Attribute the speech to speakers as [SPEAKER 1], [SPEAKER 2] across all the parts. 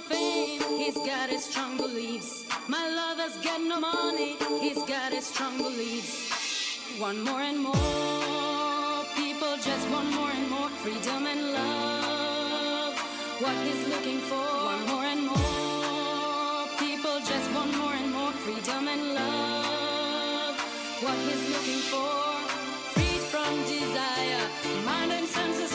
[SPEAKER 1] fame, he's got his strong beliefs. My lover's got no money, he's got his strong beliefs. One more and more people just want more and more freedom and love. What he's looking for. One more and more people just want more and more freedom and love. What he's looking for. Freed from desire, mind and senses.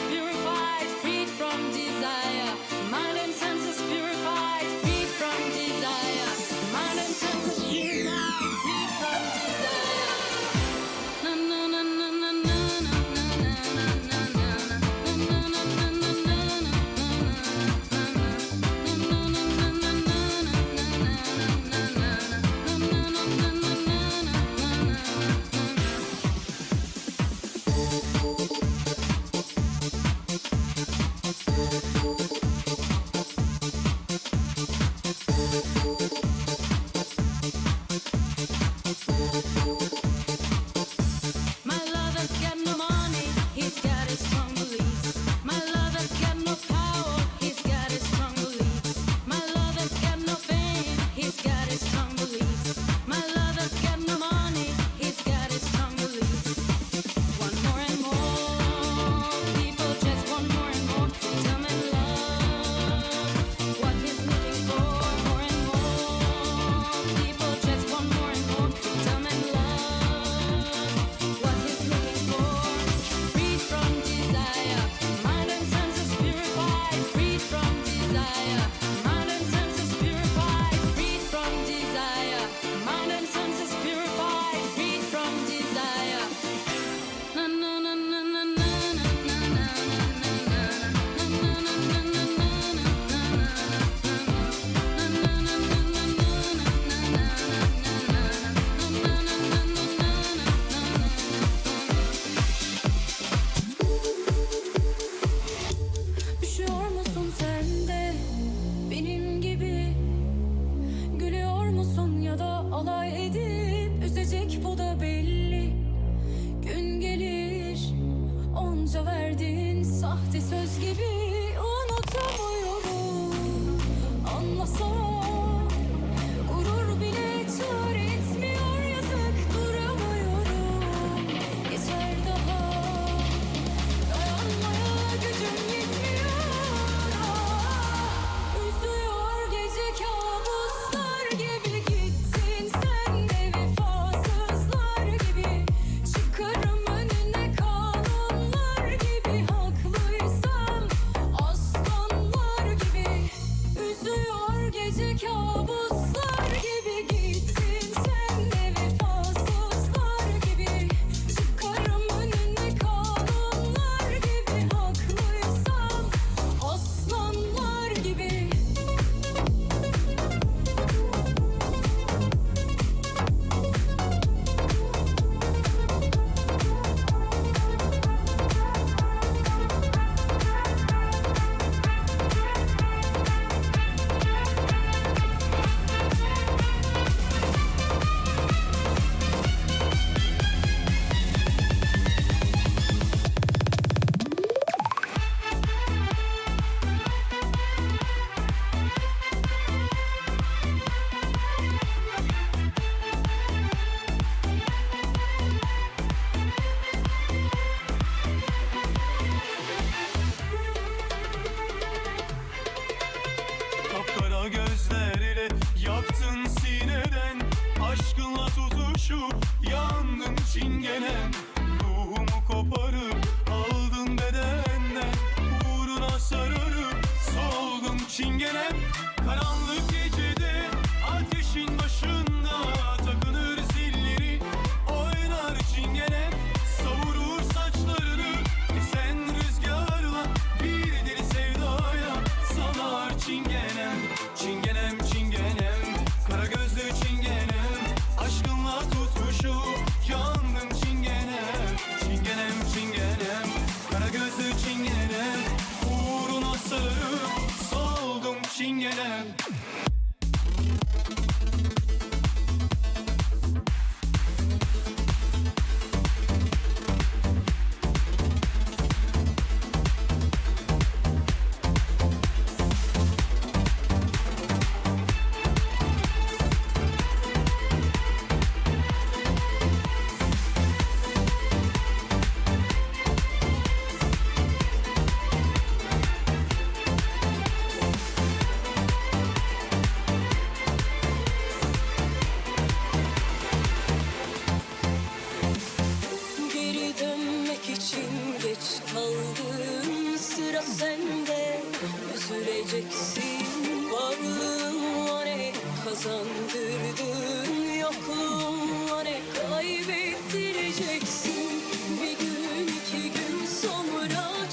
[SPEAKER 2] Karanlık gece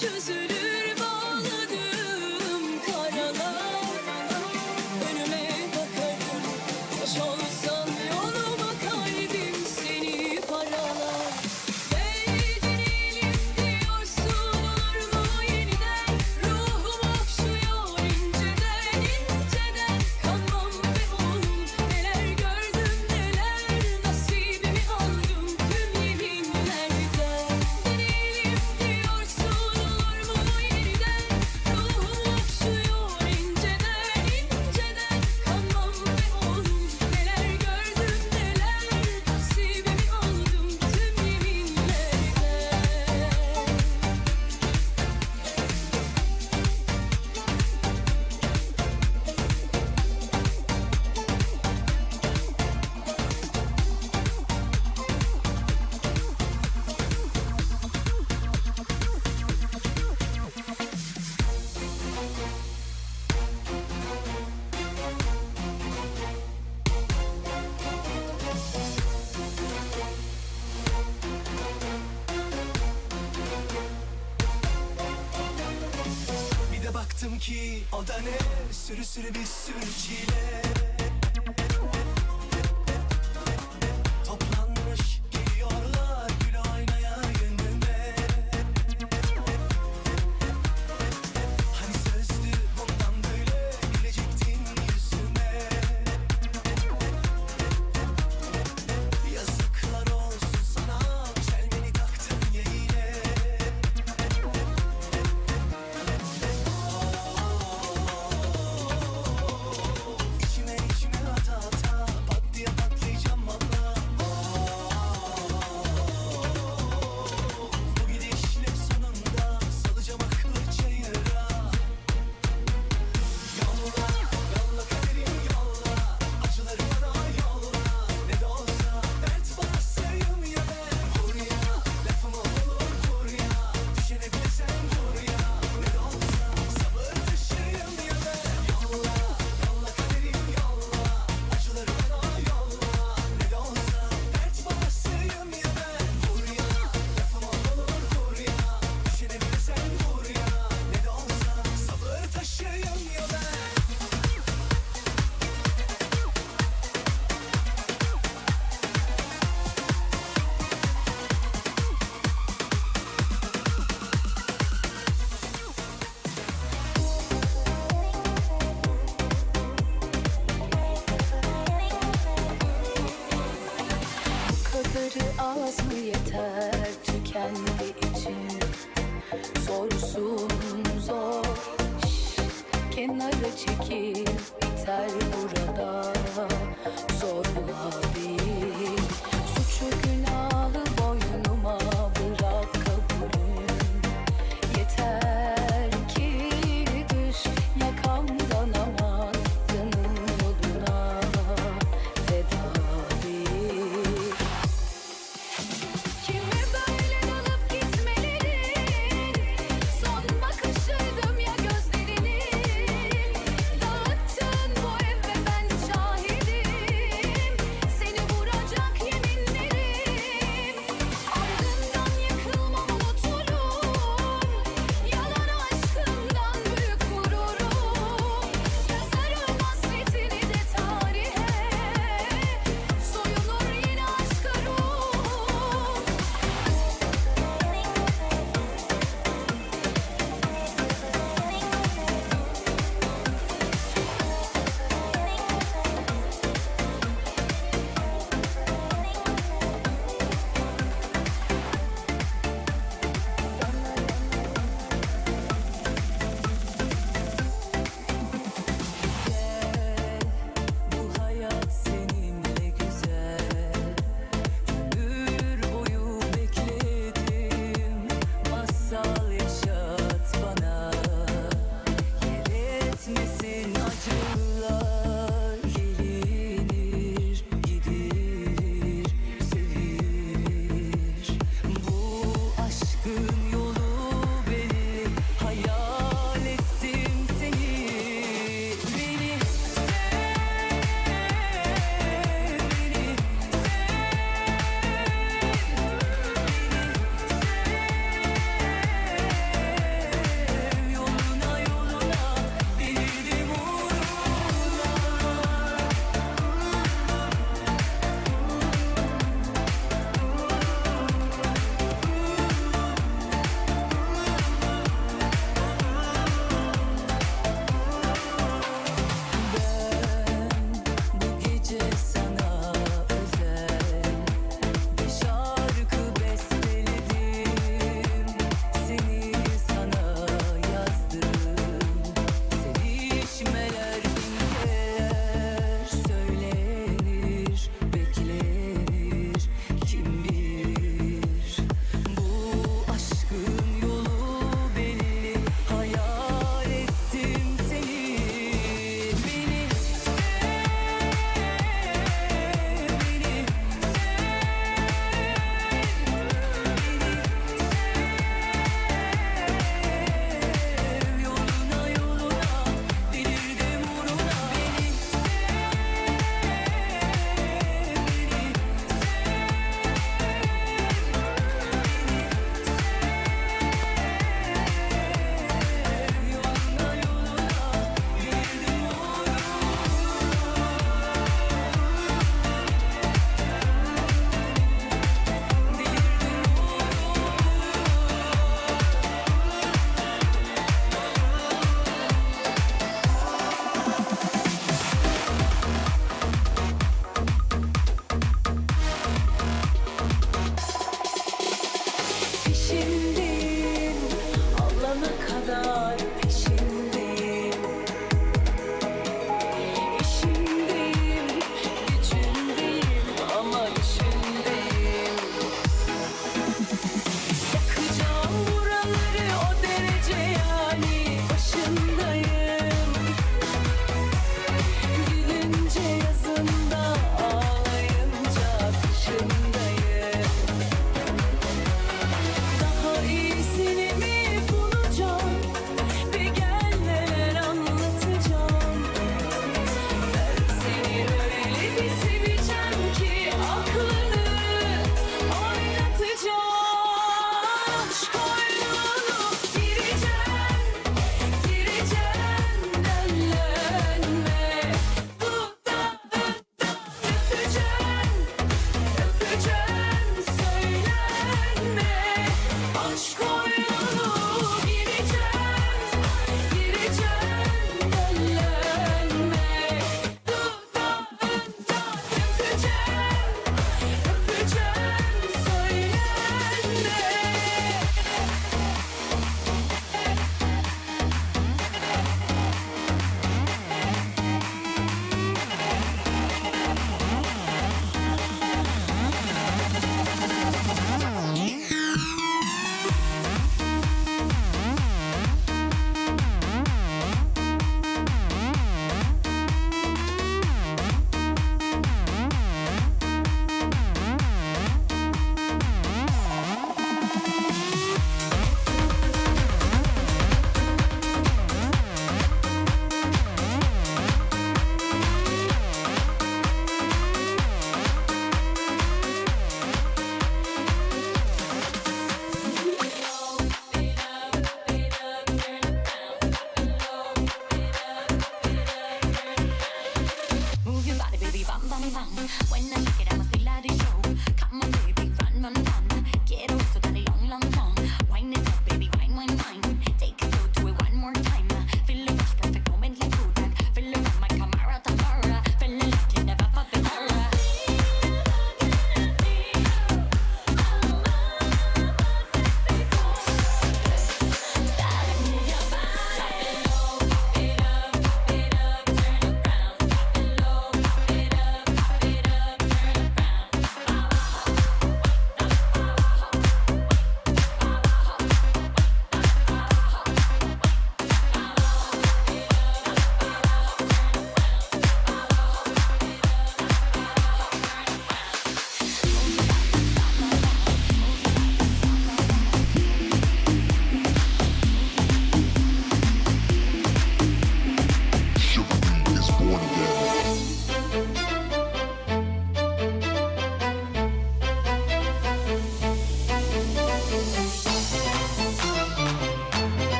[SPEAKER 3] çözüm o da ne? Sürü sürü bir sürü çile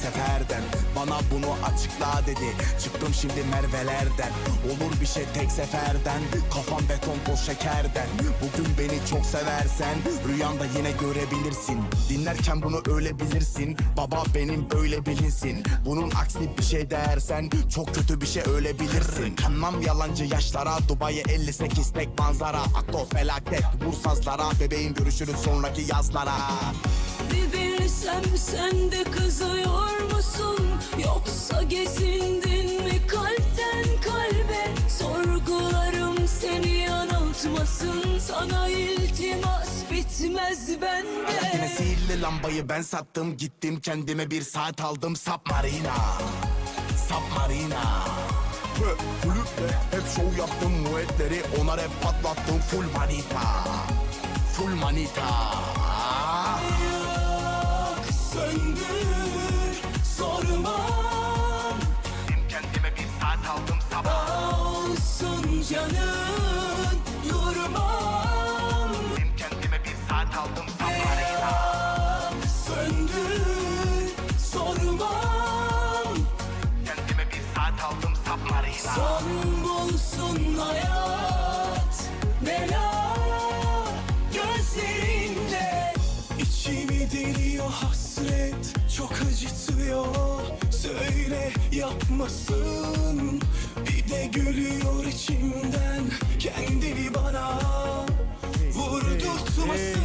[SPEAKER 4] seferden? Bana bunu açıkla dedi. Çıktım şimdi Merve'lerden. Olur bir şey tek seferden. Kafam beton toz şekerden. Bugün beni çok seversen Rüyanda yine görebilirsin. Dinlerken bunu öyle bilirsin. Baba benim böyle bilinsin. Bunun aksini bir şey dersen Çok kötü bir şey öyle bilirsin. Kanmam yalancı yaşlara Dubai'ye 58 tek manzara. Akto felaket vur sazlara Bebeğim görüşürüz sonraki yazlara
[SPEAKER 2] Bir bilsem sen de kızıyor musun? Yoksa gezindin mi kalpten kalbe? Sorgularım seni yanıltmasın. Sana iltimas bitmez
[SPEAKER 4] Yine
[SPEAKER 2] bende
[SPEAKER 4] sihirli lambayı ben sattım. Gittim kendime bir saat aldım. Submarina Submarina Ve kulüple hep şov yaptım. Muetleri ona rap patlattım. Full manita Full manita
[SPEAKER 3] söndür sormam
[SPEAKER 4] Gittim kendime bir saat aldım sabah.
[SPEAKER 3] Olsun canın durmam
[SPEAKER 4] Gittim kendime bir saat aldım
[SPEAKER 3] Yak söndür sormam
[SPEAKER 4] Kendime bir saat aldım Submarina
[SPEAKER 3] Son bulsun hayat acıtıyor. Söyle yapmasın. Bir de gülüyor içimden. Kendini bana Vurdurtmasın.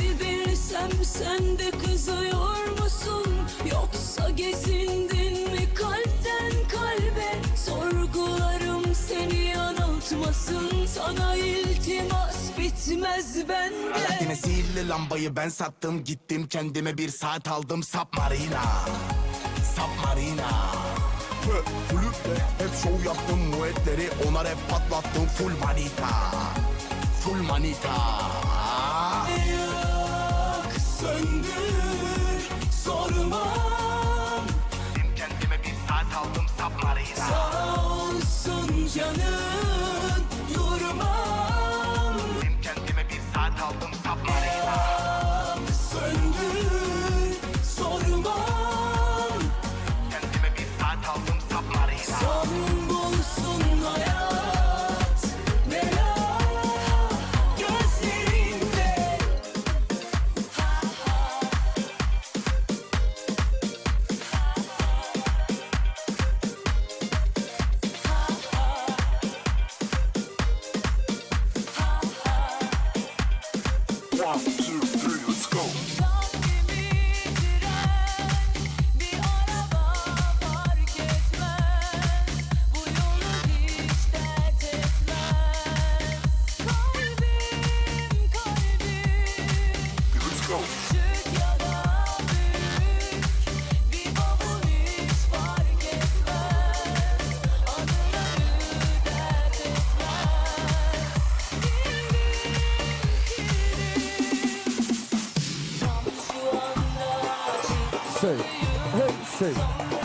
[SPEAKER 2] Bir bilsem sen de kızıyor musun? Yoksa gezindin mi kalpten kalbe? Sorgularım seni yanıltmasın Sana iltimas bitmez bende.
[SPEAKER 4] Sihirli lambayı ben sattım Gittim kendime bir saat aldım. Submarina Submarina Ve kulüple hep şov yaptım Muetleri ona rap patlattım. Full manita Full manita
[SPEAKER 5] Say, hey, say.